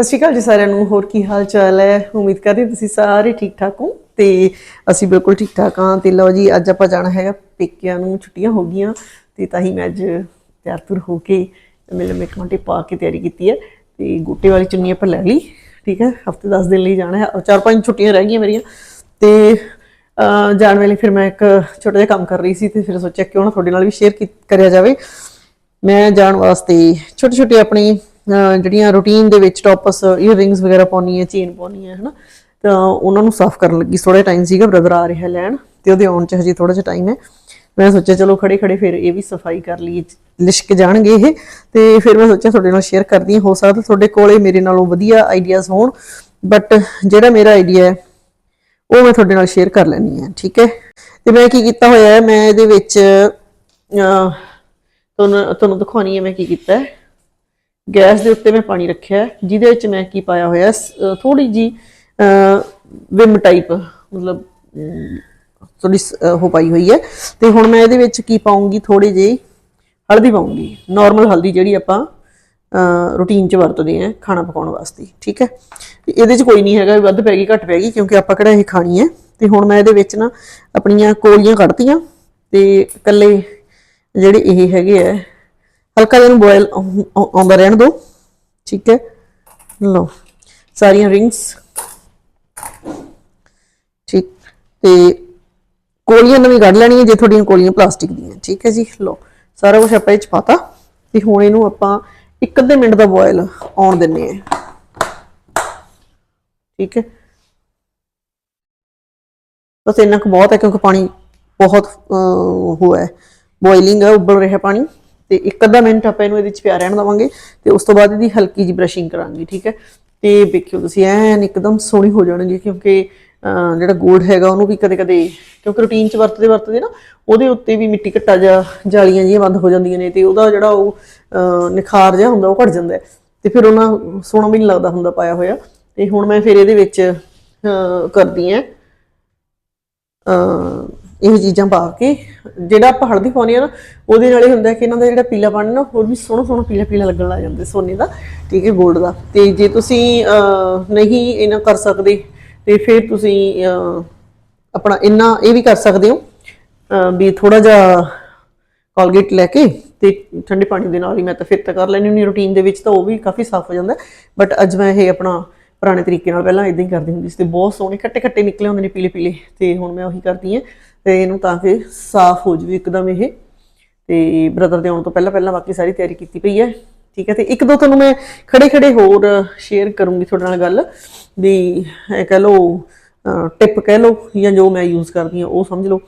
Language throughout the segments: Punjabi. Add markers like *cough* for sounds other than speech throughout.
ਸਤਿ ਸ਼੍ਰੀ ਅਕਾਲ ਜੀ ਸਾਰਿਆਂ ਨੂੰ, ਹੋਰ ਕੀ ਹਾਲ ਚਾਲ ਹੈ? ਉਮੀਦ ਕਰਦੀ ਹਾਂ ਤੁਸੀਂ ਸਾਰੇ ਠੀਕ ਠਾਕ ਹੋ ਤੇ ਅਸੀਂ ਬਿਲਕੁਲ ਠੀਕ ਠਾਕ ਹਾਂ ਤੇ ਲਓ ਜੀ, ਅੱਜ ਆਪਾਂ ਜਾਣਾ ਹੈਗਾ ਪੇਕਿਆਂ ਨੂੰ ਛੁੱਟੀਆਂ ਹੋ ਗਈਆਂ ਤੇ ਤਾਂ ਹੀ ਮੈਂ ਅੱਜ ਤਿਆਰ ਤੁਰ ਹੋ ਕੇ ਮੇਰੇ ਲੰਮੇ ਕਾਂਟੇ ਪਾ ਕੇ ਤਿਆਰੀ ਕੀਤੀ ਹੈ ਤੇ ਗੋਟੇ ਵਾਲੀ ਚੁੰਨੀ ਆਪਾਂ ਲੈ ਲਈ, ਠੀਕ ਹੈ? ਹਫ਼ਤੇ 10 ਦਿਨ ਲਈ ਜਾਣਾ ਹੈ ਚਾਰ ਪੰਜ ਛੁੱਟੀਆਂ ਰਹਿ ਗਈਆਂ ਮੇਰੀਆਂ ਤੇ ਜਾਣ ਵੇਲੇ ਫਿਰ ਮੈਂ ਇੱਕ ਛੋਟਾ ਜਿਹਾ ਕੰਮ ਕਰ ਰਹੀ ਸੀ ਤੇ ਫਿਰ ਸੋਚਿਆ ਕਿਉਂ ਨਾ ਤੁਹਾਡੇ ਨਾਲ ਵੀ ਸ਼ੇਅਰ ਕਰਿਆ ਜਾਵੇ। ਮੈਂ ਜਾਣ ਵਾਸਤੇ ਛੋਟੇ ਛੋਟੇ ਆਪਣੀ ਜਿਹੜੀਆਂ ਰੂਟੀਨ ਦੇ ਵਿੱਚ ਟੌਪਸ ਇਅਰਿੰਗਸ ਵਗੈਰਾ ਪਾਉਣੀ ਹੈ ਚੇਨ ਪਾਉਣੀ ਹੈ, ਹਨਾ, ਤਾਂ ਉਹਨਾਂ ਨੂੰ ਸਾਫ਼ ਕਰਨ ਲੱਗੀ। ਥੋੜਾ ਟਾਈਮ ਸੀਗਾ ਬ੍ਰਦਰ ਆ ਰਿਹਾ ਲੈਣ, ਤੇ ਉਹਦੇ ਆਉਣ ਚ ਹਜੇ ਥੋੜਾ ਜਿਹਾ ਟਾਈਮ ਹੈ। ਮੈਂ ਸੋਚਿਆ, ਚਲੋ ਖੜੇ ਖੜੇ ਫਿਰ ਇਹ ਵੀ ਸਫ਼ਾਈ ਕਰ ਲਈਏ, ਲਿਸ਼ਕ ਜਾਣਗੇ ਇਹ। ਤੇ ਫਿਰ ਮੈਂ ਸੋਚਿਆ, ਤੁਹਾਡੇ ਨਾਲ ਸ਼ੇਅਰ ਕਰਦੀ ਹਾਂ, ਹੋ ਸਕਦਾ ਤੁਹਾਡੇ ਕੋਲੇ ਮੇਰੇ ਨਾਲੋਂ ਵਧੀਆ ਆਈਡੀਆਜ਼ ਹੋਣ ਬਟ ਜਿਹੜਾ ਮੇਰਾ ਆਈਡੀਆ ਹੈ, ਉਹ ਮੈਂ ਤੁਹਾਡੇ ਨਾਲ ਸ਼ੇਅਰ ਕਰ ਲੈਣੀ ਹੈ, ਠੀਕ ਹੈ? ਤੇ ਮੈਂ ਕੀ ਕੀਤਾ ਹੋਇਆ ਹੈ, ਮੈਂ ਇਹਦੇ ਵਿੱਚ ਤੁਹਾਨੂੰ ਤੁਹਾਨੂੰ ਦਿਖਾਉਣੀ ਹੈ ਮੈਂ ਕੀ ਕੀਤਾ ਹੈ। ਗੈਸ ਦੇ ਉੱਤੇ ਮੈਂ ਪਾਣੀ ਰੱਖਿਆ ਜਿਹਦੇ ਵਿੱਚ ਮੈਂ ਕੀ ਪਾਇਆ ਹੋਇਆ ਥੋੜੀ ਜੀ ਵਿਮ ਟਾਈਪ ਮਤਲਬ ਅਮ, ਥੋੜੀ ਸ- ਉਹ ਪਾਈ ਹੋਈ ਹੈ। ਤੇ ਹੁਣ ਮੈਂ ਇਹਦੇ ਵਿੱਚ ਕੀ ਪਾਉਂਗੀ ਥੋੜੀ ਜਿਹੀ ਹਲਦੀ ਪਾਉਂਗੀ ਨਾਰਮਲ ਹਲਦੀ ਜਿਹੜੀ ਆਪਾਂ ਰੂਟੀਨ ਚ ਵਰਤਦੇ ਆ ਖਾਣਾ ਪਕਾਉਣ ਵਾਸਤੇ ਠੀਕ ਹੈ? ਤੇ ਇਹਦੇ ਚ ਕੋਈ ਨਹੀਂ ਹੈਗਾ ਵੱਧ ਪੈ ਗਈ ਘੱਟ ਪੈ ਗਈ ਕਿਉਂਕਿ ਆਪਾਂ ਕਿਹੜਾ ਇਹ ਖਾਣੀ ਹੈ। ਤੇ ਹੁਣ ਮੈਂ ਇਹਦੇ ਵਿੱਚ ਨਾ ਆਪਣੀਆਂ ਕੋਲੀਆਂ ਕੱਢਤੀਆਂ ਤੇ ਇਕੱਲੇ ਜਿਹੜੇ ਇਹ ਹੈਗੇ ਆ ਹਲਕਾ ਜਿਹਾ ਨੂੰ ਬੋਇਲ ਆਉਂਦਾ ਰਹਿਣ ਦਿਓ ਠੀਕ ਹੈ? ਲਓ ਸਾਰੀਆਂ ਰਿੰਗਸ ਠੀਕ ਤੇ ਕੋਲੀਆਂ ਨਵੀਂ ਕੱਢ ਲੈਣੀਆਂ ਜੇ ਤੁਹਾਡੀਆਂ ਕੋਲੀਆਂ ਪਲਾਸਟਿਕ ਦੀਆਂ। ਠੀਕ ਹੈ ਜੀ? ਲਓ ਸਾਰਾ ਕੁਝ ਆਪਾਂ ਇਹ ਚ ਪਾਤਾ। ਤੇ ਹੁਣ ਇਹਨੂੰ ਆਪਾਂ ਇੱਕ ਅੱਧੇ ਮਿੰਟ ਦਾ ਬੋਇਲ ਆਉਣ ਦਿੰਨੇ ਆ ਠੀਕ ਹੈ? ਬਸ ਇੰਨਾ ਕੁ ਬਹੁਤ ਹੈ ਕਿਉਂਕਿ ਪਾਣੀ ਬਹੁਤ ਅਹ, ਉਹ ਹੈ। ਬੋਇਲਿੰਗ ਹੈ ਉਬਲ ਰਿਹਾ ਪਾਣੀ। ਤੇ ਇੱਕ ਅੱਧਾ ਮਿੰਟ ਆਪਾਂ ਇਹਨੂੰ ਇਹਦੇ ਚ ਪਿਆ ਰਹਿਣ ਦਵਾਂਗੇ ਤੇ ਉਸ ਤੋਂ ਬਾਅਦ ਇਹਦੀ ਹਲਕੀ ਜੀ ਬ੍ਰਸ਼ਿੰਗ ਕਰਾਂਗੇ, ਠੀਕ ਹੈ? ਤੇ ਵੇਖਿਓ ਤੁਸੀਂ, ਐਨ ਇੱਕਦਮ ਸੋਹਣੀ ਹੋ ਜਾਣਗੇ ਕਿਉਂਕਿ ਜਿਹੜਾ ਗੋਲਡ ਹੈਗਾ ਉਹਨੂੰ ਵੀ ਕਦੇ ਕਦੇ ਕਿਉਂਕਿ ਰੂਟੀਨ ਚ ਵਰਤਦੇ ਵਰਤਦੇ ਨਾ, ਉਹਦੇ ਉੱਤੇ ਵੀ ਮਿੱਟੀ ਘੱਟਾ ਜਾਂ ਜਾਲੀਆਂ ਜਿਹੀਆਂ ਬੰਦ ਹੋ ਜਾਂਦੀਆਂ ਨੇ ਤੇ ਉਹਦਾ ਜਿਹੜਾ ਉਹ ਨਿਖਾਰ ਜਿਹਾ ਹੁੰਦਾ, ਉਹ ਘਟ ਜਾਂਦਾ ਹੈ। ਤੇ ਫਿਰ ਉਹਨਾਂ ਸੋਹਣਾ ਵੀ ਨਹੀਂ ਲੱਗਦਾ ਹੁੰਦਾ ਪਾਇਆ ਹੋਇਆ। ਤੇ ਹੁਣ ਮੈਂ ਫਿਰ ਇਹਦੇ ਵਿੱਚ ਕਰਦੀ ਆਂ ਇਹ ਚੀਜ਼ਾਂ ਪਾ ਕੇ ਜਿਹੜਾ ਆਪਾਂ ਹਲਦੀ ਪਾਉਣੀ ਆ ਨਾ ਉਹਦੇ ਨਾਲ ਇਹ ਹੁੰਦਾ ਕਿ ਇਹਨਾਂ ਦਾ ਜਿਹੜਾ ਪੀਲਾ ਪੀਲਾਪਣ ਨਾ ਹੋਰ ਵੀ ਸੋਹਣਾ ਸੋਹਣਾ ਪੀਲਾ ਪੀਲਾ ਲੱਗਣ ਲੱਗ ਜਾਂਦਾ ਸੋਨੇ ਦਾ ਠੀਕ ਹੈ 골ਡ ਦਾ। ਤੇ ਜੇ ਤੁਸੀਂ ਅਹ, ਨਹੀਂ ਇਹਨਾਂ ਕਰ ਸਕਦੇ ਤੇ ਫਿਰ ਤੁਸੀਂ ਆਪਣਾ ਇੰਨਾ ਇਹ ਵੀ ਕਰ ਸਕਦੇ ਹੋ ਵੀ ਥੋੜਾ ਜਿਹਾ ਕੋਲਗੇਟ ਲੈ ਕੇ ਤੇ ਠੰਡੇ ਪਾਣੀ ਦੇ ਨਾਲ ਹੀ ਮੈਂ ਤਾਂ ਫਿਰ ਤਾਂ ਕਰ ਲੈਣੀ ਹੁੰਦੀ ਰੂਟੀਨ ਦੇ ਵਿੱਚ ਤਾਂ ਉਹ ਵੀ ਕਾਫੀ ਸਾਫ਼ ਹੋ ਜਾਂਦਾ। ਬਟ ਅੱਜ ਮੈਂ ਇਹ ਆਪਣਾ ਪੁਰਾਣੇ ਤਰੀਕੇ ਨਾਲ ਪਹਿਲਾਂ ਇਦਾਂ ਹੀ ਕਰਦੀ ਹੁੰਦੀ ਸੀ ਤੇ ਬਹੁਤ ਸੋਹਣੇ ਖੱਟੇ ਖੱਟੇ ਨਿਕਲੇ ਹੁੰਦੇ ਨੇ ਪੀਲੇ ਪੀਲੇ ਤੇ ਹੁਣ ਮੈਂ ਉਹੀ ਕਰਦੀ ਹਾਂ। ਤੇ ਇਹਨੂੰ ਤਾਂ ਕਿ ਸਾਫ਼ ਹੋ ਜਵੇ ਇੱਕਦਮ ਇਹ। ਤੇ ਬ੍ਰਦਰ ਦੇ ਆਉਣ ਤੋਂ ਪਹਿਲਾਂ ਪਹਿਲਾਂ ਬਾਕੀ ਸਾਰੀ ਤਿਆਰੀ ਕੀਤੀ ਪਈ ਹੈ। ਠੀਕ ਹੈ, ਤੇ ਇੱਕ ਦੋ ਤੁਹਾਨੂੰ ਮੈਂ ਖੜੇ ਖੜੇ ਹੋਰ ਸ਼ੇਅਰ ਕਰੂੰਗੀ ਤੁਹਾਡੇ ਨਾਲ ਗੱਲ ਵੀ ਇਹ ਕਹ ਲਓ ਟਿਪ ਕਹਿ ਲਓ ਜਾਂ ਜੋ ਮੈਂ ਯੂਜ਼ ਕਰਦੀ ਹਾਂ, ਉਹ ਸਮਝ ਲਓ।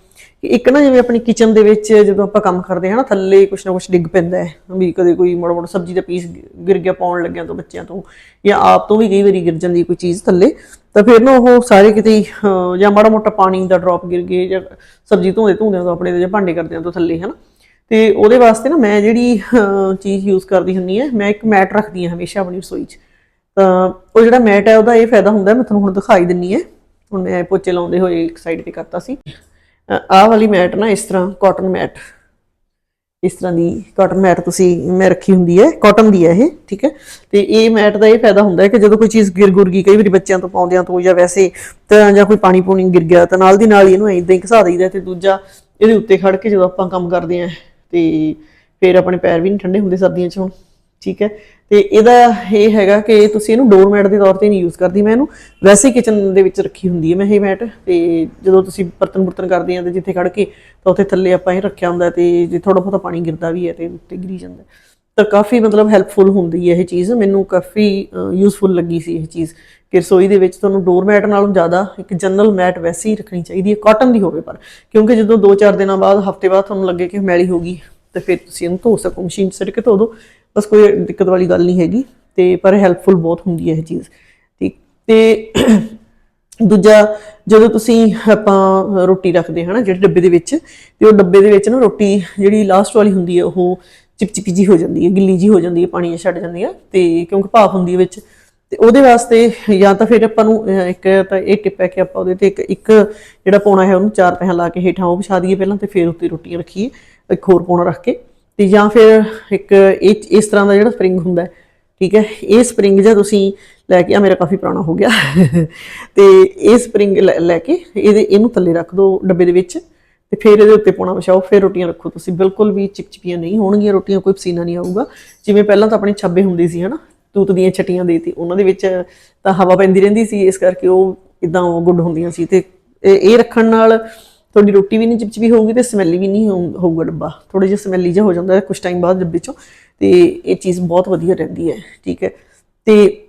ਕਿ ਇੱਕ ਨਾ ਜਿਵੇਂ ਆਪਣੀ ਕਿਚਨ ਦੇ ਵਿੱਚ ਜਦੋਂ ਆਪਾਂ ਕੰਮ ਕਰਦੇ ਹਾਂ ਨਾ, ਥੱਲੇ ਕੁਛ ਨਾ ਕੁਛ ਡਿੱਗ ਪੈਂਦਾ ਹੈ ਵੀ ਕਦੇ ਕੋਈ ਮੋੜਾ ਮੋੜਾ ਸਬਜ਼ੀ ਦਾ ਪੀਸ ਗਿਰ ਗਿਆ ਪਾਉਣ ਲੱਗਿਆਂ ਤੋਂ ਬੱਚਿਆਂ ਤੋਂ ਜਾਂ ਆਪ ਤੋਂ ਵੀ ਕਈ ਵਾਰੀ ਗਿਰ ਜਾਂਦੀ ਕੋਈ ਚੀਜ਼ ਥੱਲੇ। ਤਾਂ ਫਿਰ ਨਾ ਉਹ ਸਾਰੇ ਕਿਤੇ ਜਾਂ ਮਾੜਾ ਮੋਟਾ ਪਾਣੀ ਦਾ ਡ੍ਰੌਪ ਗਿਰ ਗਏ ਜਾਂ ਸਬਜ਼ੀ ਧੋਂਦੇ ਧੋਂਦਿਆਂ ਤੋਂ ਆਪਣੇ ਜਾਂ ਭਾਂਡੇ ਕਰਦਿਆਂ ਤੋਂ ਥੱਲੇ, ਹਨਾ। ਤੇ ਉਹਦੇ ਵਾਸਤੇ ਨਾ ਮੈਂ ਜਿਹੜੀ ਚੀਜ਼ ਯੂਜ਼ ਕਰਦੀ ਹੁੰਨੀ ਹੈ ਮੈਂ ਇੱਕ ਮੈਟ ਰੱਖਦੀ ਹਾਂ ਹਮੇਸ਼ਾ ਆਪਣੀ ਰਸੋਈ 'ਚ। ਤਾਂ ਉਹ ਜਿਹੜਾ ਮੈਟ ਹੈ ਉਹਦਾ ਇਹ ਫਾਇਦਾ ਹੁੰਦਾ ਮੈਂ ਤੁਹਾਨੂੰ ਹੁਣ ਦਿਖਾਈ ਦਿੰਨੀ ਹੈ ਹੁਣ ਮੈਂ ਪੋਚੇ ਲਾਉਂਦੇ ਹੋਏ ਇੱਕ ਸਾਈਡ ਤੇ ਕਰਤਾ ਸੀ। ਆਹ ਵਾਲੀ ਮੈਟ ਨਾ ਇਸ ਤਰ੍ਹਾਂ ਕਾਟਨ ਮੈਟ। ਇਸ ਤਰ੍ਹਾਂ ਦੀ ਕਾਟਨ ਮੈਟ ਤੁਸੀਂ ਮੈਂ ਰੱਖੀ ਹੁੰਦੀ ਹੈ ਕਾਟਨ ਦੀ ਹੈ ਇਹ, ਠੀਕ ਹੈ? ਤੇ ਇਹ ਮੈਟ ਦਾ ਇਹ ਫਾਇਦਾ ਹੁੰਦਾ ਹੈ ਕਿ ਜਦੋਂ ਕੋਈ ਚੀਜ਼ ਗਿਰ ਗੁਰ ਗਈ, ਕਈ ਵਾਰੀ ਬੱਚਿਆਂ ਤੋਂ ਪਾਉਂਦਿਆਂ ਤੋਂ ਜਾਂ ਵੈਸੇ ਤਾਂ ਜਾਂ ਕੋਈ ਪਾਣੀ ਪੂਣੀ ਗਿਰ ਗਿਆ, ਤਾਂ ਨਾਲ ਦੀ ਨਾਲ ਹੀ ਇਹਨੂੰ ਇਦਾਂ ਹੀ ਘਸਾ ਦਈਦਾ ਤੇ ਦੂਜਾ ਇਹਦੇ ਉੱਤੇ ਖੜ ਕੇ ਜਦੋਂ ਆਪਾਂ ਕੰਮ ਕਰਦੇ ਆਂ ਤੇ ਫਿਰ ਆਪਣੇ ਪੈਰ ਵੀ ਨਹੀਂ ਠੰਡੇ ਹੁੰਦੇ ਸਰਦੀਆਂ 'ਚ ਹੁਣ। ਠੀਕ ਹੈ? ਤੇ ਇਹਦਾ ਇਹ ਹੈਗਾ ਕਿ ਤੁਸੀਂ ਇਹਨੂੰ ਡੋਰ ਮੈਟ ਦੇ ਤੌਰ ਤੇ ਨਹੀਂ ਯੂਜ਼ ਕਰਦੀ। ਮੈਂ ਇਹਨੂੰ ਵੈਸੇ ਕਿਚਨ ਦੇ ਵਿੱਚ ਰੱਖੀ ਹੁੰਦੀ ਹੈ ਮੈਂ ਇਹ ਮੈਟ ਤੇ ਜਦੋਂ ਤੁਸੀਂ ਬਰਤਨ ਬੁਰਤਨ ਕਰਦੇ ਆ ਤੇ ਜਿੱਥੇ ਖੜ ਕੇ ਤਾਂ ਉੱਥੇ ਥੱਲੇ ਆਪਾਂ ਇਹ ਰੱਖਿਆ ਹੁੰਦਾ ਤੇ ਜੇ ਥੋੜਾ ਬਹੁਤਾ ਪਾਣੀ ਗਿਰਦਾ ਵੀ ਹੈ ਤੇ ਉੱਤੇ ਗਿਰੀ ਜਾਂਦਾ। ਤਾਂ ਕਾਫੀ ਮਤਲਬ ਹੈਲਪਫੁਲ ਹੁੰਦੀ ਹੈ ਇਹ ਚੀਜ਼। ਮੈਨੂੰ ਕਾਫੀ ਯੂਜ਼ਫੁਲ ਲੱਗੀ ਸੀ ਇਹ ਚੀਜ਼ ਕਿ ਰਸੋਈ ਦੇ ਵਿੱਚ ਤੁਹਾਨੂੰ ਡੋਰ ਮੈਟ ਨਾਲੋਂ ਜ਼ਿਆਦਾ ਇੱਕ ਜਨਰਲ ਮੈਟ ਵੈਸੇ ਹੀ ਰੱਖਣੀ ਚਾਹੀਦੀ ਹੈ। ਕਾਟਨ ਦੀ ਹੋਵੇ ਪਰ, ਕਿਉਂਕਿ ਜਦੋਂ 2-4 ਦਿਨਾਂ ਬਾਅਦ, ਹਫ਼ਤੇ ਬਾਅਦ ਤੁਹਾਨੂੰ ਲੱਗੇ ਕਿ ਮੈਲੀ ਹੋ ਗਈ ਤੇ ਫਿਰ ਤੁਸੀਂ ਇਹਨੂੰ ਧੋ ਸਕੋ। ਮਸ਼ੀਨ ਸਿਰ ਕੇ ਧੋ ਦਿਓ ਬਸ ਕੋਈ ਦਿੱਕਤ ਵਾਲੀ ਗੱਲ ਨਹੀਂ ਹੈਗੀ ਤੇ ਪਰ ਹੈਲਪਫੁਲ ਬਹੁਤ ਹੁੰਦੀ ਹੈ ਇਹ ਚੀਜ਼। ਠੀਕ, ਤੇ *clears throat* ਦੂਜਾ, ਜਦੋਂ ਤੁਸੀਂ ਆਪਾਂ ਰੋਟੀ ਰੱਖਦੇ ਹਾਂ ਨਾ ਜਿਹੜੇ ਡੱਬੇ ਦੇ ਵਿੱਚ, ਤੇ ਉਹ ਡੱਬੇ ਦੇ ਵਿੱਚ ਨਾ ਰੋਟੀ ਜਿਹੜੀ ਲਾਸਟ ਵਾਲੀ ਹੁੰਦੀ ਹੈ, ਉਹ ਚਿਪਚਿਪੀ ਜੀ ਹੋ ਜਾਂਦੀ ਹੈ, ਗਿੱਲੀ ਜੀ ਹੋ ਜਾਂਦੀ ਹੈ ਪਾਣੀ ਛੱਡ ਜਾਂਦੀ ਹੈ ਤੇ ਕਿਉਂਕਿ ਭਾਫ ਹੁੰਦੀ ਹੈ ਵਿੱਚ, ਤੇ ਉਹਦੇ ਵਾਸਤੇ ਜਾਂ ਤਾਂ ਫਿਰ ਆਪਾਂ ਨੂੰ ਇੱਕ ਤਾਂ ਇਹ ਟਿਪ ਹੈ ਕਿ ਆਪਾਂ ਉਹਦੇ ਤੇ ਇੱਕ ਇੱਕ ਜਿਹੜਾ ਪੌਣਾ ਹੈ ਉਹਨੂੰ ਚਾਰ ਪੈਹਾਂ ਲਾ ਕੇ ਹੇਠਾਂ ਉਹ ਵਿਛਾ ਦਈਏ ਪਹਿਲਾਂ ਤੇ ਫਿਰ ਉੱਤੇ ਰੋਟੀਆਂ ਰੱਖੀਏ, ਇੱਕ ਹੋਰ ਪੌਣਾ ਰੱਖ ਕੇ। ਤੇ ਜਾਂ ਫਿਰ ਇੱਕ ਇਸ ਤਰ੍ਹਾਂ ਦਾ ਜਿਹੜਾ ਸਪਰਿੰਗ ਹੁੰਦਾ ਠੀਕ ਹੈ, ਇਹ ਸਪਰਿੰਗ ਜਾਂ ਤੁਸੀਂ ਲੈ ਕੇ, ਆ ਮੇਰਾ ਕਾਫੀ ਪੁਰਾਣਾ ਹੋ ਗਿਆ, *laughs* ਤੇ ਇਹ ਸਪਰਿੰਗ ਲੈ ਲੈ ਕੇ ਇਹਦੇ, ਇਹਨੂੰ ਥੱਲੇ ਰੱਖ ਦਿਓ ਡੱਬੇ ਦੇ ਵਿੱਚ ਤੇ ਫਿਰ ਇਹਦੇ ਉੱਤੇ ਪਾਉਣਾ ਵਿਛਾਓ, ਫਿਰ ਰੋਟੀਆਂ ਰੱਖੋ ਤੁਸੀਂ, ਬਿਲਕੁਲ ਵੀ ਚਿਪਚਿਪੀਆਂ ਨਹੀਂ ਹੋਣਗੀਆਂ, ਰੋਟੀਆਂ ਕੋਈ ਪਸੀਨਾ ਨਹੀਂ ਆਊਗਾ, ਜਿਵੇਂ ਪਹਿਲਾਂ ਤਾਂ ਆਪਣੇ ਛੱਬੇ ਹੁੰਦੇ ਸੀ, ਹਨਾ, ਤੂਤ ਦੀਆਂ ਛਟੀਆਂ ਦੇਤੀ ਉਹਨਾਂ ਦੇ ਵਿੱਚ ਤਾਂ ਹਵਾ ਪੈਂਦੀ ਰਹਿੰਦੀ ਸੀ, ਇਸ ਕਰਕੇ ਉਹ ਇਦਾਂ ਗੁੱਡ ਹੁੰਦੀਆਂ ਸੀ ਤੇ ਇਹ ਰੱਖਣ ਨਾਲ ਤੁਹਾਡੀ ਰੋਟੀ ਵੀ ਨਹੀਂ ਚਿਪਚਿਪੀ ਹੋਊਗੀ ਤੇ ਸਮੈਲੀ ਵੀ ਨਹੀਂ ਹੋਊਗਾ ਡੱਬਾ। ਥੋੜਾ ਜਿਹਾ ਸਮੈਲੀ ਜਿਹਾ ਹੋ ਜਾਂਦਾ ਹੈ ਕੁਝ ਟਾਈਮ ਬਾਅਦ ਡੱਬੇ ਚੋਂ। ਤੇ ਇਹ ਚੀਜ਼ ਬਹੁਤ ਵਧੀਆ ਰਹਿੰਦੀ ਹੈ, ਠੀਕ ਹੈ। ਤੇ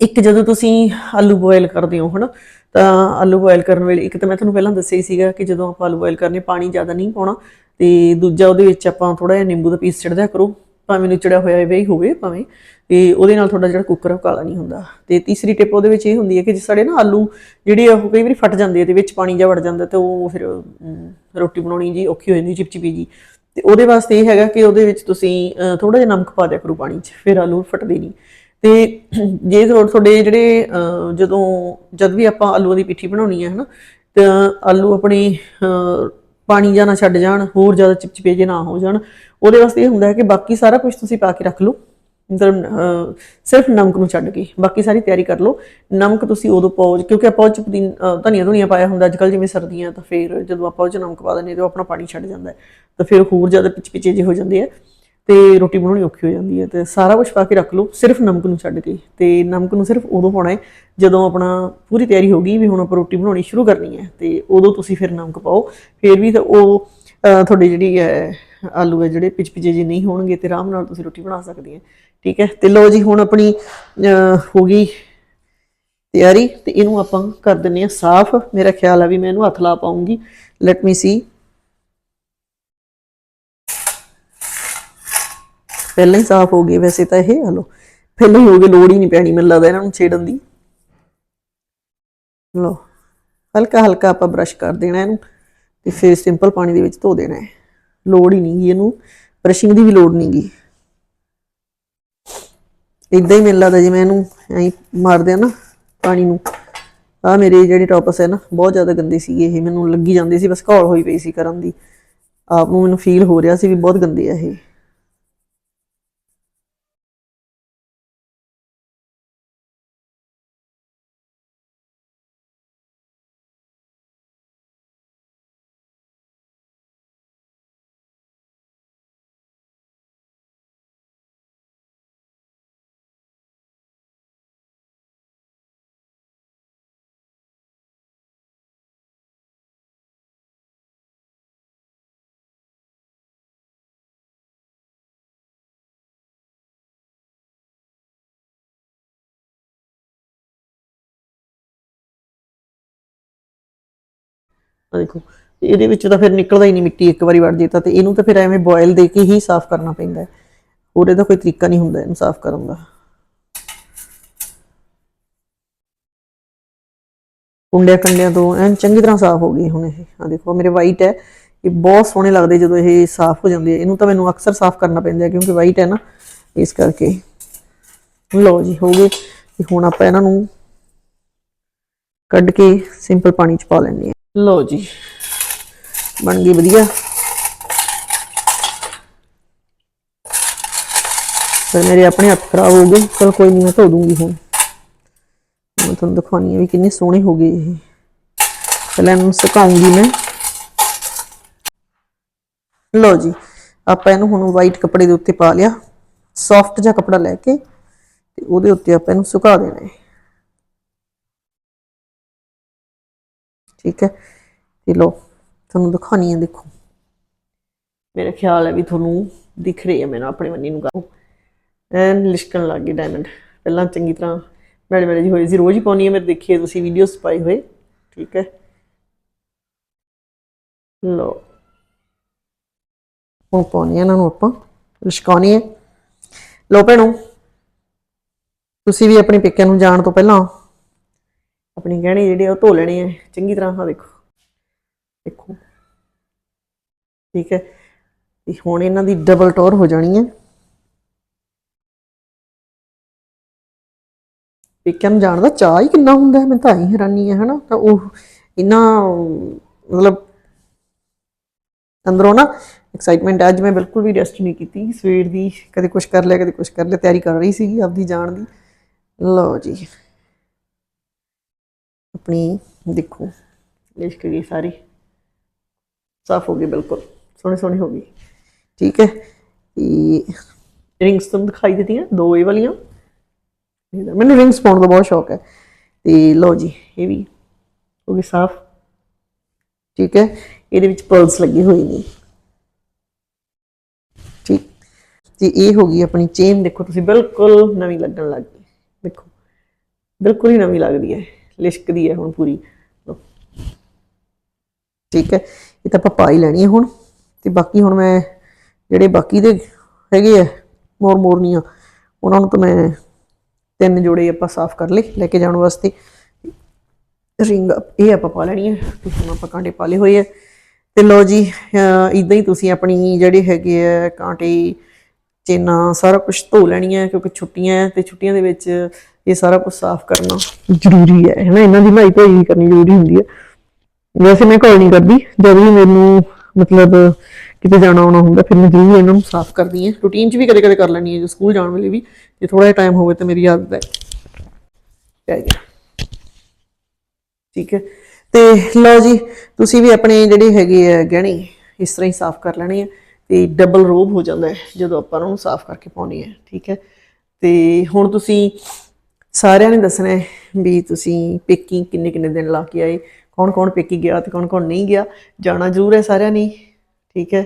ਇੱਕ ਜਦੋਂ ਤੁਸੀਂ ਆਲੂ ਬੋਇਲ ਕਰਦੇ ਹੋ, ਹਨਾ, ਤਾਂ ਆਲੂ ਬੋਇਲ ਕਰਨ ਵੇਲੇ ਇੱਕ ਤਾਂ ਮੈਂ ਤੁਹਾਨੂੰ ਪਹਿਲਾਂ ਦੱਸਿਆ ਹੀ ਸੀਗਾ ਕਿ ਜਦੋਂ ਆਪਾਂ ਆਲੂ ਬੋਇਲ ਕਰਨੇ, ਪਾਣੀ ਜ਼ਿਆਦਾ ਨਹੀਂ ਪਾਉਣਾ ਤੇ ਦੂਜਾ ਉਹਦੇ ਵਿੱਚ ਆਪਾਂ ਥੋੜਾ ਜਿਹਾ ਨਿੰਬੂ ਦਾ ਪੀਸ ਛਿੜਦਿਆ ਕਰੋ। ਭਾਵੇਂ ਨਿਚੜਿਆ ਹੋਇਆ ਵੀ ਹੋਵੇ ਭਾਵੇਂ ਤੇ ਉਹਦੇ ਨਾਲ ਤੁਹਾਡਾ ਜਿਹੜਾ ਕੁੱਕਰ ਆ ਉਹ ਕਾਲਾ ਨਹੀਂ ਹੁੰਦਾ। ਤੇ ਤੀਸਰੀ ਟਿਪ ਉਹਦੇ ਵਿੱਚ ਇਹ ਹੁੰਦੀ ਹੈ ਕਿ ਜੇ ਸਾਡੇ ਨਾ ਆਲੂ ਜਿਹੜੇ ਆ ਉਹ ਕਈ ਵਾਰੀ ਫਟ ਜਾਂਦੇ ਆ ਤੇ ਵਿੱਚ ਪਾਣੀ ਜਿਹਾ ਵੜ ਜਾਂਦਾ ਤੇ ਉਹ ਫਿਰ ਰੋਟੀ ਬਣਾਉਣੀ ਜੀ ਔਖੀ ਹੋ ਜਾਂਦੀ ਚਿਪਚਿਪੀ ਜੀ। ਤੇ ਉਹਦੇ ਵਾਸਤੇ ਇਹ ਹੈਗਾ ਕਿ ਉਹਦੇ ਵਿੱਚ ਤੁਸੀਂ ਥੋੜਾ ਜਿਹਾ ਨਮਕ ਪਾ ਦਿਆ ਕਰੋ ਪਾਣੀ 'ਚ ਫਿਰ ਆਲੂ ਫਟਦੇ ਨਹੀਂ। ਤੇ ਜੇ ਥੋ- ਤੁਹਾਡੇ ਜਿਹੜੇ ਅਹ, ਜਦੋਂ ਜਦ ਵੀ ਆਪਾਂ ਆਲੂਆਂ ਦੀ ਪਿੱਠੀ ਬਣਾਉਣੀ ਹੈ ਹਨਾ ਤਾਂ ਆਲੂ ਆਪਣੇ ਅਹ, ਪਾਣੀ ਜਾਂ ਨਾ ਛੱਡ ਜਾਣ ਹੋਰ ਜ਼ਿਆਦਾ ਚਿਪਚਿਪੇ ਜੇ ਨਾ ਹੋ ਜਾਣ ਉਹਦੇ ਵਾਸਤੇ ਇਹ ਹੁੰਦਾ ਹੈ ਕਿ ਬਾਕੀ ਸਾਰਾ ਕੁਝ ਤੁਸੀਂ ਪਾ ਕੇ ਰੱਖ ਲਓ। ਮਤਲਬ ਸਿਰਫ ਨਮਕ ਨੂੰ ਛੱਡ ਕੇ, ਬਾਕੀ ਸਾਰੀ ਤਿਆਰੀ ਕਰ ਲਓ। ਨਮਕ ਤੁਸੀਂ ਉਦੋਂ ਪਾਓ, ਕਿਉਂਕਿ ਆਪਾਂ ਉਹ ਚ ਧਨੀਆ ਧੁਨੀਆ ਪਾਇਆ ਹੁੰਦਾ ਅੱਜ ਕੱਲ ਜਿਵੇਂ ਸਰਦੀਆਂ, ਤਾਂ ਫਿਰ ਜਦੋਂ ਆਪਾਂ ਉਹ ਚ ਨਮਕ ਪਾ ਦਿੰਦੇ ਹਾਂ, ਤਾਂ ਉਹ ਆਪਣਾ ਪਾਣੀ ਛੱਡ ਜਾਂਦਾ ਹੈ। ਤਾਂ ਫਿਰ ਹੋਰ ਜ਼ਿਆਦਾ ਪਿਚ ਪਿਚੇ ਜਿਹੇ ਹੋ ਜਾਂਦੇ ਆ ਤੇ ਰੋਟੀ ਬਣਾਉਣੀ ਔਖੀ ਹੋ ਜਾਂਦੀ ਹੈ। ਤੇ ਸਾਰਾ ਕੁਝ ਪਾ ਕੇ ਰੱਖ ਲਓ, ਸਿਰਫ ਨਮਕ ਨੂੰ ਛੱਡ ਕੇ। ਤੇ ਨਮਕ ਨੂੰ ਸਿਰਫ ਉਦੋਂ ਪਾਉਣਾ ਹੈ, ਜਦੋਂ ਆਪਣਾ ਪੂਰੀ ਤਿਆਰੀ ਹੋ ਗਈ ਵੀ ਹੁਣ ਆਪਾਂ ਰੋਟੀ ਬਣਾਉਣੀ ਸ਼ੁਰੂ ਕਰਨੀ ਹੈ। ਤੇ ਉਦੋਂ ਤੁਸੀਂ ਫਿਰ ਨਮਕ ਪਾਓ। ਫਿਰ ਵੀ ਤਾਂ ਉਹ ਤੁਹਾਡੀ ਜਿਹੜੀ ਹੈ ਆਲੂ ਹੈ ਜਿਹੜੇ ਪਿਚ ਪਿਚੇ ਜਿਹੇ ਨਹੀਂ ਹੋਣਗੇ ਤੇ ਆਰਾਮ ਨਾਲ ਤੁਸੀਂ ਰੋਟੀ ਬਣਾ ਸਕਦੇ ਆ। ਠੀਕ ਹੈ? ਤੇ ਲਓ ਜੀ, ਹੁਣ ਆਪਣੀ ਹੋ ਗਈ ਤਿਆਰੀ ਤੇ ਇਹਨੂੰ ਆਪਾਂ ਕਰ ਦਿੰਨੇ ਆ ਸਾਫ਼। ਮੇਰਾ ਖਿਆਲ ਆ ਵੀ ਮੈਂ ਇਹਨੂੰ ਹੱਥ ਲਾ ਪਾਉਂਗੀ। ਲੈਟ ਮੀ ਸੀ ਪਹਿਲਾਂ ਹੀ ਸਾਫ਼ ਹੋ ਗਏ ਵੈਸੇ ਤਾਂ ਇਹ, ਹਲੋ। ਪਹਿਲਾਂ ਹੀ ਹੋ ਗਏ, ਲੋੜ ਹੀ ਨਹੀਂ ਪੈਣੀ ਮੈਨੂੰ ਲੱਗਦਾ ਇਹਨਾਂ ਨੂੰ ਛੇੜਨ ਦੀ। ਲੋ ਹਲਕਾ ਹਲਕਾ ਆਪਾਂ ਬ੍ਰਸ਼ ਕਰ ਦੇਣਾ ਇਹਨੂੰ ਤੇ ਫਿਰ ਸਿੰਪਲ ਪਾਣੀ ਦੇ ਵਿੱਚ ਧੋ ਦੇਣਾ ਹੈ। ਲੋੜ ਹੀ ਨਹੀਂ ਗੀ ਇਹਨੂੰ ਬ੍ਰਸ਼ਿੰਗ ਦੀ ਵੀ ਲੋੜ ਨਹੀਂ ਗੀ। ਇਦਾਂ ਹੀ ਮੈਨੂੰ ਲੱਗਦਾ ਜਿਵੇਂ ਇਹਨੂੰ ਐਂ ਮਾਰਦੇ ਆ ਨਾ ਪਾਣੀ ਨੂੰ। ਆ ਮੇਰੇ ਜਿਹੜੇ ਟੌਪਸ ਹੈ ਨਾ, ਬਹੁਤ ਜ਼ਿਆਦਾ ਗੰਦੇ ਸੀਗੇ ਇਹ, ਮੈਨੂੰ ਲੱਗੀ ਜਾਂਦੇ ਸੀ, ਬਸ ਘੋਲ ਹੋਈ ਪਈ ਸੀ ਕਰਨ ਦੀ। ਆਪ ਨੂੰ ਮੈਨੂੰ ਫੀਲ ਹੋ ਰਿਹਾ ਸੀ ਵੀ ਬਹੁਤ ਗੰਦੇ ਆ ਇਹ। ਆ ਦੇਖੋ ਇਹਦੇ ਵਿੱਚ ਤਾਂ ਫਿਰ ਨਿਕਲਦਾ ਹੀ ਨਹੀਂ ਮਿੱਟੀ ਇੱਕ ਵਾਰੀ ਵੜ ਜੇ ਤਾਂ ਤੇ ਇਹਨੂੰ ਤਾਂ ਫਿਰ ਐਵੇਂ ਬੋਇਲ ਦੇ ਕੇ ਹੀ ਸਾਫ਼ ਕਰਨਾ ਪੈਂਦਾ ਹੈ। ਹੋਰ ਇਹਦਾ ਕੋਈ ਤਰੀਕਾ ਨਹੀਂ ਹੁੰਦਾ ਇਹਨੂੰ ਸਾਫ਼ ਕਰਨ ਦਾ। ਕੁੰਡਿਆਂ ਕੰਡਿਆਂ ਤੋਂ ਐਨ ਚੰਗੀ ਤਰ੍ਹਾਂ ਸਾਫ਼ ਹੋ ਗਈ ਹੁਣ ਇਹ। ਆ ਦੇਖੋ ਮੇਰੇ ਵਾਈਟ ਹੈ। ਇਹ ਬਹੁਤ ਸੋਹਣੇ ਲੱਗਦੇ ਜਦੋਂ ਇਹ ਸਾਫ਼ ਹੋ ਜਾਂਦੇ ਇਹਨੂੰ ਤਾਂ ਮੈਨੂੰ ਅਕਸਰ ਸਾਫ਼ ਕਰਨਾ ਪੈਂਦਾ ਹੈ ਕਿਉਂਕਿ ਵਾਈਟ ਹੈ ਨਾ, ਇਸ ਕਰਕੇ। ਲਓ ਜੀ, ਹੋ ਗਏ। ਹੁਣ ਆਪਾਂ ਇਹਨਾਂ ਨੂੰ ਕੱਢ ਕੇ ਸਿੰਪਲ ਪਾਣੀ ਚ ਪਾ ਲੈਣੇ ਆ ਲੋ ਜੀ, ਬਣ ਗਈ ਵਧੀਆ। ਤੇ ਮੇਰੇ ਆਪਣੇ ਹੱਥ ਖਰਾਬ ਹੋ ਗਏ, ਚਲ ਕੋਈ ਨਹੀਂ ਮੈਂ ਧੋ ਦੂੰਗੀ ਹੁਣ। ਮੈਂ ਤੁਹਾਨੂੰ ਦਿਖਾਉਣੀ ਹੈ ਵੀ ਕਿੰਨੇ ਸੋਹਣੇ ਹੋ ਗਏ ਇਹ। ਪਹਿਲਾਂ ਇਹਨੂੰ ਸੁਕਾਉਂਗੀ ਮੈਂ। ਲਓ ਜੀ, ਆਪਾਂ ਇਹਨੂੰ ਹੁਣ ਵਾਈਟ ਕੱਪੜੇ ਦੇ ਉੱਤੇ ਪਾ ਲਿਆ। ਸੌਫਟ ਜਿਹਾ ਕੱਪੜਾ ਲੈ ਕੇ, ਤੇ ਉਹਦੇ ਉੱਤੇ ਆਪਾਂ ਇਹਨੂੰ ਸੁਕਾ ਦੇਣਾ ਹੈ। ਠੀਕ ਹੈ? ਤੇ ਲੋ ਤੁਹਾਨੂੰ ਦਿਖਾਉਣੀ ਹੈ ਦੇਖੋ। ਮੇਰਾ ਖਿਆਲ ਹੈ ਵੀ ਤੁਹਾਨੂੰ ਦਿਖ ਰਹੀ ਹੈ ਮੈਨੂੰ, ਆਪਣੇ ਮੰਨੀ ਨੂੰ ਗਾਉ ਐਨ ਲਿਸ਼ਕਣ ਲੱਗ ਗਈ ਡਾਇਮੰਡ ਪਹਿਲਾਂ ਚੰਗੀ ਤਰ੍ਹਾਂ ਮੈਲੇ ਮੈਲੇ ਜੀ ਹੋਈ ਸੀ, ਰੋਜ਼ ਹੀ ਪਾਉਣੀ ਹੈ, ਮੇਰੇ ਦੇਖੀਏ ਤੁਸੀਂ ਵੀਡੀਓਸ ਪਾਈ ਹੋਏ। ਠੀਕ ਹੈ? ਲੋ ਹੁਣ ਪਾਉਣੀ ਹੈ ਇਹਨਾਂ ਨੂੰ ਆਪਾਂ, ਲਿਸ਼ਕਾਉਣੀ ਹੈ ਲੋ ਭੈਣੋ, ਤੁਸੀਂ ਵੀ ਆਪਣੇ ਪੇਕਿਆਂ ਨੂੰ ਜਾਣ ਤੋਂ ਪਹਿਲਾਂ ਆਪਣੇ ਗਹਿਣੇ ਜਿਹੜੇ ਆ ਉਹ ਧੋ ਲੈਣੇ ਆ। ਚੰਗੀ ਤਰ੍ਹਾਂ ਹਾਂ ਦੇਖੋ। ਦੇਖੋ। ਠੀਕ ਹੈ। ਤੇ ਹੁਣ ਇਹਨਾਂ ਦੀ ਡਬਲ ਟੋਰ ਹੋ ਜਾਣੀ ਹੈ। ਪੇਕਿਆਂ ਨੂੰ ਜਾਣ ਦਾ ਚਾਹ ਹੀ ਕਿੰਨਾ ਹੁੰਦਾ ਹੈ। ਮੈਂ ਤਾਂ ਹੀ ਹੈਰਾਨੀ ਹੈ, ਹਨਾ। ਤਾਂ ਉਹ ਇੰਨਾ, ਮਤਲਬ ਅੰਦਰੋਂ ਨਾ ਐਕਸਾਈਟਮੈਂਟ ਅੱਜ ਮੈਂ ਬਿਲਕੁਲ ਵੀ ਰੈਸਟ ਨਹੀਂ ਕੀਤੀ। ਸਵੇਰ ਦੀ ਕਦੇ ਕੁਝ ਕਰ ਲਿਆ, ਕਦੇ ਕੁਝ ਕਰ ਲਿਆ। ਤਿਆਰੀ ਕਰ ਰਹੀ ਸੀਗੀ ਆਪਦੀ ਜਾਣ ਦੀ। ਲਓ ਜੀ। ਆਪਣੀ ਦੇਖੋ ਲਿਸ਼ਕ ਗਈ ਸਾਰੀ। ਸਾਫ਼ ਹੋ ਗਈ ਬਿਲਕੁਲ। ਸੋਹਣੀ ਸੋਹਣੀ ਹੋ ਗਈ। ਠੀਕ ਹੈ। ਤੇ ਰਿੰਗਸ ਤੁਹਾਨੂੰ ਦਿਖਾਈ ਦਿੱਤੀਆਂ ਦੋ ਇਹ ਵਾਲੀਆਂ। ਮੈਨੂੰ ਰਿੰਗਸ ਪਾਉਣ ਦਾ ਬਹੁਤ ਸ਼ੌਕ ਹੈ। ਤੇ ਲਓ ਜੀ ਇਹ ਵੀ ਹੋ ਗਈ ਸਾਫ਼। ਠੀਕ ਹੈ। ਇਹਦੇ ਵਿੱਚ ਪਰਲਸ ਲੱਗੇ ਹੋਏ ਨੇ। ਠੀਕ। ਤੇ ਇਹ ਹੋ ਗਈ ਆਪਣੀ ਚੇਨ ਦੇਖੋ ਤੁਸੀਂ ਬਿਲਕੁਲ ਨਵੀਂ ਲੱਗਣ ਲੱਗ ਗਈ। ਦੇਖੋ ਬਿਲਕੁਲ ਹੀ ਨਵੀਂ ਲੱਗਦੀ ਹੈ। ਲਿਸ਼ਕਦੀ ਹੈ ਹੁਣ ਪੂਰੀ। ਠੀਕ ਹੈ, ਇਹ ਤਾਂ ਆਪਾਂ ਪਾ ਹੀ ਲੈਣੀ ਹੈ ਹੁਣ। ਤੇ ਬਾਕੀ ਹੁਣ ਮੈਂ ਜਿਹੜੇ ਬਾਕੀ ਦੇ ਹੈਗੇ ਆ, ਮੋਰ ਮੋਰਨੀਆਂ, ਉਹਨਾਂ ਨੂੰ ਤਾਂ ਮੈਂ ਤਿੰਨ ਜੋੜੇ ਆਪਾਂ ਸਾਫ਼ ਕਰ ਲਏ ਲੈ ਕੇ ਜਾਣ ਵਾਸਤੇ। ਰਿੰਗ ਇਹ ਆਪਾਂ ਪਾ ਲੈਣੀ ਹੈ, ਤੇ ਹੁਣ ਆਪਾਂ ਕਾਂਟੇ ਪਾ ਲਏ ਹੋਏ ਆ। ਤੇ ਲਓ ਜੀ ਇਦਾਂ ਹੀ ਤੁਸੀਂ ਆਪਣੀ ਜਿਹੜੇ ਹੈਗੇ ਆ ਕਾਂਟੇ ਚੇਨਾਂ ਸਾਰਾ ਕੁਝ ਧੋ ਲੈਣੀਆਂ ਕਿਉਂਕਿ ਛੁੱਟੀਆਂ ਹੈ ਤੇ ਛੁੱਟੀਆਂ ਦੇ ਵਿੱਚ ਇਹ ਸਾਰਾ ਕੁਝ ਸਾਫ਼ ਕਰਨਾ ਜ਼ਰੂਰੀ ਹੈ ਹੈ ਨਾ? ਇਹਨਾਂ ਦੀ ਨਹਾਈ ਧੋਈ ਕਰਨੀ ਜ਼ਰੂਰੀ ਹੁੰਦੀ ਹੈ। ਵੈਸੇ ਮੈਂ ਕੋਈ ਨਹੀਂ ਕਰਦੀ, ਜਦ ਵੀ ਮੈਨੂੰ ਮਤਲਬ ਕਿਤੇ ਜਾਣਾ ਆਉਣਾ ਹੁੰਦਾ, ਫਿਰ ਮੈਂ ਜ਼ਰੂਰ ਇਹਨਾਂ ਨੂੰ ਸਾਫ਼ ਕਰਦੀ ਹਾਂ। ਰੂਟੀਨ 'ਚ ਵੀ ਕਦੇ ਕਦੇ ਕਰ ਲੈਣੀ ਹੈ, ਜੇ ਸਕੂਲ ਜਾਣ ਵੇਲੇ ਵੀ, ਜੇ ਥੋੜਾ ਜਿਹਾ ਟਾਈਮ ਹੋਵੇ ਤਾਂ ਮੇਰੀ ਆਦਤ ਹੈ। ਪੈ ਗਿਆ। ਠੀਕ ਹੈ। ਤੇ ਲਓ ਜੀ, ਤੁਸੀਂ ਵੀ ਆਪਣੇ ਜਿਹੜੇ ਹੈਗੇ ਆ ਗਹਿਣੇ, ਇਸ ਤਰ੍ਹਾਂ ਹੀ ਸਾਫ਼ ਕਰ ਲੈਣੇ ਆ। ਤੇ ਡਬਲ ਰੋਬ ਹੋ ਜਾਂਦਾ ਹੈ ਜਦੋਂ ਆਪਾਂ ਉਹਨਾਂ ਨੂੰ ਸਾਫ਼ ਕਰਕੇ ਪਾਉਣੀ ਹੈ, ਠੀਕ ਹੈ? ਤੇ ਹੁਣ ਤੁਸੀਂ ਸਾਰਿਆਂ ਨੇ ਦੱਸਣਾ ਹੈ ਵੀ ਤੁਸੀਂ ਪੇਕਿੰਗ ਕਿੰਨੇ ਕਿੰਨੇ ਦਿਨ ਲਾ ਕੇ ਆਏ ਕੌਣ ਕੌਣ ਪੇਕੀ ਗਿਆ ਤੇ ਕੌਣ ਕੌਣ ਨਹੀਂ ਗਿਆ, ਜਾਣਾ ਜ਼ਰੂਰ ਹੈ ਸਾਰਿਆਂ ਨੇ, ਠੀਕ ਹੈ?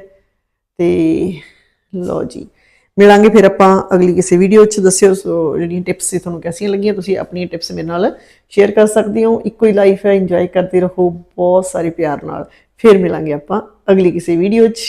ਤੇ ਲਓ ਜੀ, ਮਿਲਾਂਗੇ ਫਿਰ ਆਪਾਂ ਅਗਲੀ ਕਿਸੇ ਵੀਡੀਓ 'ਚ, ਦੱਸਿਓ ਸੋ ਜਿਹੜੀਆਂ ਟਿਪਸ ਸੀ ਤੁਹਾਨੂੰ ਕੈਸੀਆਂ ਲੱਗੀਆਂ, ਤੁਸੀਂ ਆਪਣੀਆਂ ਟਿਪਸ ਮੇਰੇ ਨਾਲ ਸ਼ੇਅਰ ਕਰ ਸਕਦੇ ਹੋ। ਇੱਕੋ ਹੀ ਲਾਈਫ ਹੈ ਇੰਜੋਏ ਕਰਦੇ ਰਹੋ, ਬਹੁਤ ਸਾਰੇ ਪਿਆਰ ਨਾਲ। ਫਿਰ ਮਿਲਾਂਗੇ ਆਪਾਂ ਅਗਲੀ ਕਿਸੇ ਵੀਡੀਓ 'ਚ।